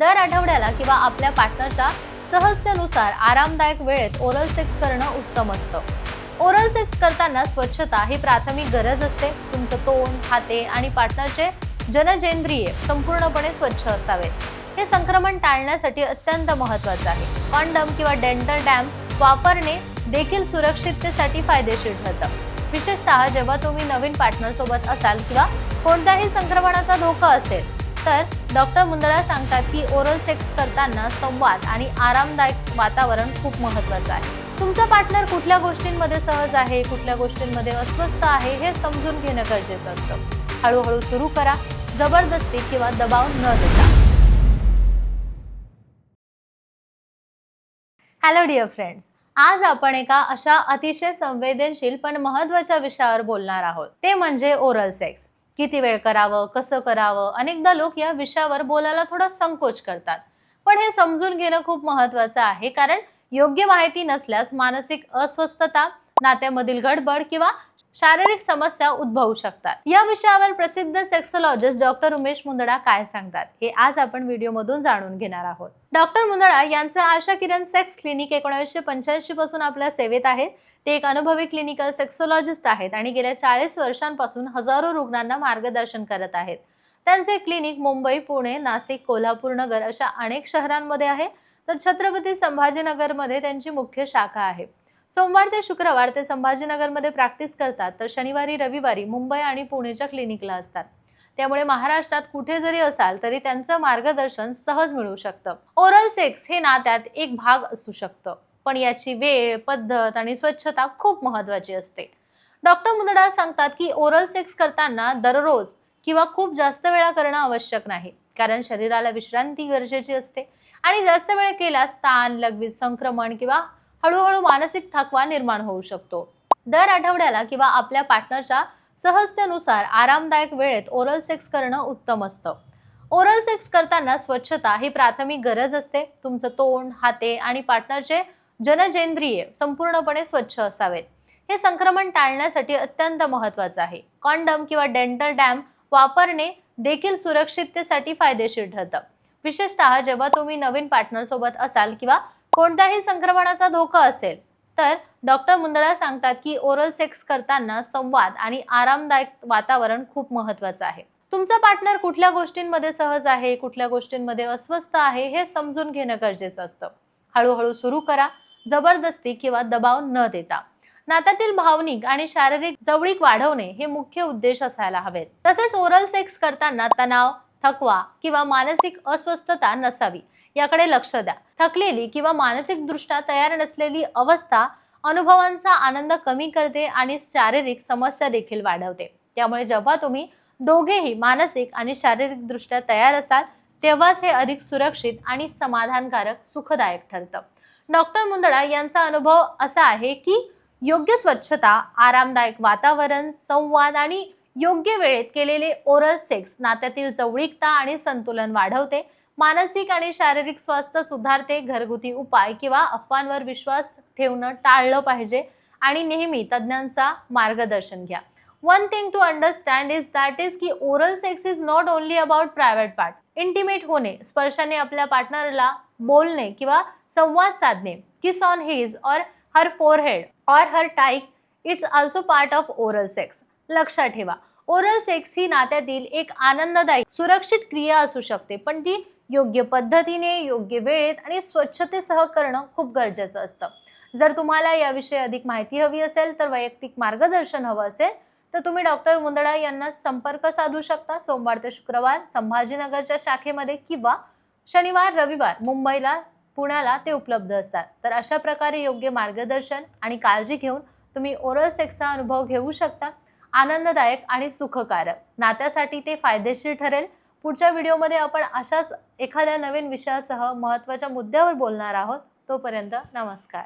दर आठवड्याला किंवा आपल्या पार्टनरच्या सहजतेनुसार आरामदायक वेळेत ओरल सेक्स करणं उत्तम असतं. ओरल सेक्स करताना स्वच्छता ही प्राथमिक गरज असते. तुमचं तोंड हाते आणि पार्टनरचे जनजेंद्रिय संपूर्णपणे स्वच्छ असावेत. हे संक्रमण टाळण्यासाठी अत्यंत महत्वाचं आहे. कॉन्डम किंवा डेंटल डॅम वापरणे देखील सुरक्षिततेसाठी फायदेशीर ठरतं. विशेषतः जेव्हा तुम्ही नवीन पार्टनरसोबत असाल किंवा कोणत्याही संक्रमणाचा धोका असेल तर डॉक्टर मुंदळा सांगतात की ओरल सेक्स करताना संवाद आणि आरामदायक वातावरण खूप महत्वाचं आहे. तुमचा पार्टनर कुठल्या गोष्टींमध्ये सहज आहे कुठल्या गोष्टींमध्ये अस्वस्थ आहे हे समजून घेणं गरजेचं असतं. हळूहळू सुरू करा जबरदस्ती किंवा दबाव न देता. हॅलो डिअर फ्रेंड्स आज आपण एका अशा अतिशय संवेदनशील पण महत्त्वाच्या विषयावर बोलणार आहोत. ते म्हणजे ओरल सेक्स किती वेळ करावं कसं करावं? अनेकदा लोक या विषयावर बोलायला थोडा संकोच करतात. पण हे समजून घेणं खूप महत्वाचं आहे कारण योग्य माहिती नसल्यास मानसिक अस्वस्थता नात्यामधील गडबड किंवा शारीरिक समस्या उद्भवू शकतात. या विषयावर प्रसिद्ध सेक्सोलॉजिस्ट डॉक्टर उमेश मुंदडा काय सांगतात हे आज आपण व्हिडिओमधून जाणून घेणार आहोत. डॉक्टर मुंदडा यांचं आशा किरण सेक्स क्लिनिक एकोणीसशे पंच्याऐंशी पासून आपल्या सेवेत आहे. ते एक अनुभवी क्लिनिकल सेक्सोलॉजिस्ट आहेत आणि गेल्या चाळीस वर्षांपासून हजारो रुग्णांना मार्गदर्शन करत आहेत. त्यांचे क्लिनिक मुंबई पुणे नाशिक कोल्हापूर नगर अशा अनेक शहरांमध्ये आहे. तर छत्रपती संभाजीनगरमध्ये त्यांची मुख्य शाखा आहे. सोमवार ते शुक्रवार ते संभाजीनगरमध्ये प्रॅक्टिस करतात. तर शनिवारी रविवारी मुंबई आणि पुणेच्या क्लिनिकला असतात. त्यामुळे महाराष्ट्रात कुठे जरी असाल तरी त्यांचं मार्गदर्शन सहज मिळू शकतं. ओरल सेक्स हे नात्यात एक भाग असू शकतं. पण याची वेळ पद्धत आणि स्वच्छता खूप महत्वाची असते. डॉक्टर मुंदडा सांगतात की ओरल सेक्स करताना दररोज किंवा खूप जास्त वेळा करणं आवश्यक नाही कारण शरीराला विश्रांती गरजेची असते आणि जास्त वेळ केल्यास ताण लघवी संक्रमण किंवा हळूहळू मानसिक थकवा निर्माण होऊ शकतो. दर आठवड्याला किंवा आपल्या पार्टनरच्या सहजतेनुसार आरामदायक वेळेत ओरल सेक्स करणं उत्तम असतं. ओरल सेक्स करताना स्वच्छता ही प्राथमिक गरज असते. तुमचं तोंड हाते आणि पार्टनरचे जनजेंद्रिय संपूर्णपणे स्वच्छ असावेत. हे संक्रमण टाळण्यासाठी अत्यंत महत्वाचं आहे. कॉन्डम किंवा डेंटल डॅम वापरणे देखील सुरक्षिततेसाठी फायदेशीर ठरतं. विशेषतः जेव्हा तुम्ही नवीन पार्टनर सोबत असाल किंवा कोणत्याही संक्रमणाचा धोका असेल तर डॉक्टर मुंदळा सांगतात की ओरल सेक्स करताना संवाद आणि आरामदायक वातावरण खूप महत्वाचं आहे. तुमचा पार्टनर कुठल्या गोष्टींमध्ये सहज आहे कुठल्या गोष्टींमध्ये अस्वस्थ आहे हे समजून घेणं गरजेचं असतं. हळूहळू सुरू करा. जबरदस्ती किंवा दबाव न देता. नात्यातील भावनिक आणि शारीरिक जवळीक वाढवणे हे मुख्य उद्देश असायला हवेत. तसेच ओरल सेक्स करताना तणाव थकवा किंवा मानसिक अस्वस्थता नसावी याकडे लक्ष द्या. थकलेली किंवा मानसिक दृष्ट्या तयार नसलेली अवस्था अनुभवांचा आनंद कमी करते आणि शारीरिक समस्या देखील वाढवते. त्यामुळे जेव्हा तुम्ही दोघेही मानसिक आणि शारीरिक दृष्ट्या तयार असाल तेव्हाच हे अधिक सुरक्षित आणि समाधानकारक सुखदायक ठरतं. डॉक्टर मुंदडा यांचा अनुभव असा आहे की योग्य स्वच्छता आरामदायक वातावरण संवाद आणि योग्य वेळेत केलेले ओरल सेक्स नात्यातील जवळीकता आणि संतुलन वाढवते. मानसिक आणि शारीरिक स्वास्थ्य सुधारते घरगुती उपाय किंवा अफवांवर विश्वास ठेवणं टाळलं पाहिजे आणि नेहमी तज्ज्ञांचा मार्गदर्शन घ्या. One thing to understand is that is की oral sex is not only about private part intimate होणे स्पर्शाने आपल्या पार्टनरला बोलणे किंवा संवाद साधणे किस ऑन हिज और हर फोरहेड और हर टाईक it's also part of oral sex लक्षात ठेवा. ओरल सेक्स ही नात्यातील एक आनंददायी सुरक्षित क्रिया असू शकते पण ती योग्य पद्धतीने योग्य वेळेत आणि स्वच्छतेसह करणं खूप गरजेचं असतं. जर तुम्हाला याविषयी अधिक माहिती हवी असेल तर वैयक्तिक मार्गदर्शन हवं असेल तर तुम्ही डॉक्टर मुंदडा यांना संपर्क साधू शकता सोमवार ते शुक्रवार संभाजीनगरच्या शाखेमध्ये किंवा शनिवार रविवार मुंबईला पुण्याला ते उपलब्ध असतात. तर अशा प्रकारे योग्य मार्गदर्शन आणि काळजी घेऊन तुम्ही ओरल सेक्सचा अनुभव घेऊ शकता. आनंददायक आणि सुखकारक. नात्यासाठी ते फायदेशीर ठरेल. पुढच्या व्हिडिओमध्ये आपण अशाच एखाद्या नवीन विषयासह महत्त्वाच्या मुद्द्यावर बोलणार आहोत. तोपर्यंत नमस्कार.